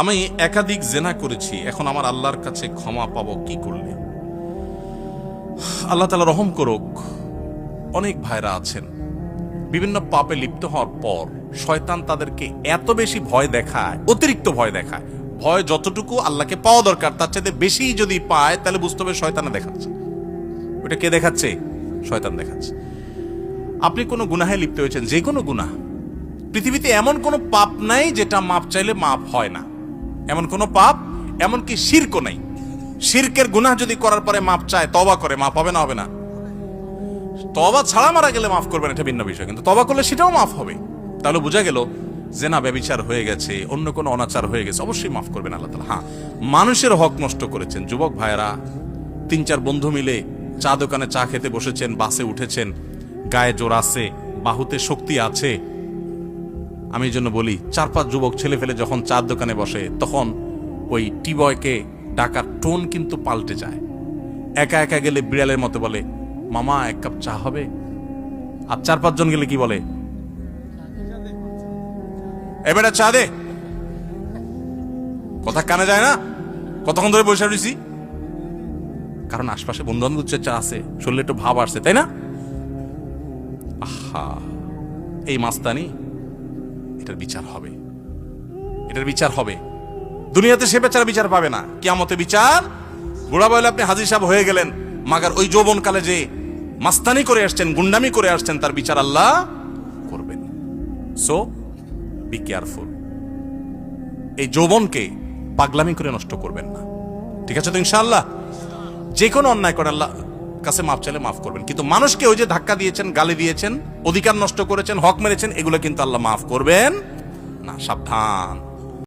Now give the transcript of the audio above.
আমি একাধিক জেনা করেছি, এখন আমার আল্লাহর কাছে ক্ষমা পাবো কি করলে? আল্লাহ তালা রহম করুক, অনেক ভাইরা আছেন। বিভিন্ন পাপে লিপ্ত হওয়ার পর শয়তান তাদেরকে এত বেশি ভয় দেখায়, অতিরিক্ত ভয় দেখায়। ভয় যতটুকু আল্লাহকে পাওয়া দরকার, তার চাইতে বেশি যদি পায়, তাহলে বুঝতে হবে শয়তানে দেখাচ্ছে। ওটা কে দেখাচ্ছে? শয়তান দেখাচ্ছে। আপনি কোনো গুনাহে লিপ্ত হয়েছেন, যে কোনো গুনাহ। পৃথিবীতে এমন কোনো পাপ নাই যেটা মাপ চাইলে মাপ হয় না। এমন কোনো পাপ, এমনকি শিরকও নাই। শিরকের গুনাহ যদি করার পরে মাপ চায় তবা করে, মাপ হবে না হবে না? তবা ছাড়া মারা গেলে মাফ করবেন, এটা ভিন্ন বিষয়। কিন্তু তবা করলে সেটাও মাফ হবে। তাহলে বোঝা গেল, জেনা, ব্যবিচার হয়ে গেছে, অন্য কোনো অনাচার হয়ে গেছে, অবশ্যই মাফ করবেন আল্লাহ তালা হ্যাঁ মানুষের হক নষ্ট করেছেন। যুবক ভাইয়েরা, তিন চার বন্ধু মিলে চা দোকানে চা খেতে বসেছেন, বাসে উঠেছেন, গায়ে জোর আছে, বাহুতে শক্তি আছে আমি এই জন্য বলি, চার পাঁচ যুবক ছেলে ফেলে যখন চার দোকানে বসে, তখন ওই টি বয়কে ডাকার টোন কিন্তু পাল্টে যায়। একা একা গেলে বিড়ালের মতো বলে, মামা, এক কাপ চা হবে? আর চার পাঁচজন গেলে কি বলে? এবারে চা দে। কথা কানে যায় না? কতক্ষণ ধরে বসে রয়েছি কারণ আশপাশে বন্ধু বান্ধব চা আছে শরীরে একটু ভাব আসছে, তাই না? আহা, এই মাস্তানি। এটার বিচার হবে। এটার বিচার হবে। দুনিয়াতে সে বেচারা বিচার পাবে না। কিয়ামতে বিচার। বুড়া বয়লে আপনি হাজির সাহেব হয়ে গেলেন। মাগার ওই যৌবনকালে যে মাস্তানি করে আসছেন, গুন্ডামি করে আসছেন, তার বিচার আল্লাহ করবেন। সো বি কেয়ারফুল এই যৌবনকে পাগলামি করে নষ্ট করবেন না। ঠিক আছে তো ইনশাআল্লাহ? যে কোনো অন্যায় করে আল্লাহ কাছে মাফ চাইলে মাফ করবেন। কিন্তু মানুষকে ওই যে ধাক্কা দিয়েছেন, গালি দিয়েছেন, অধিকার নষ্ট করেছেন, হক মেরেছেন, এগুলো কিন্তু আল্লাহ মাফ করবেন। না, সাবধান।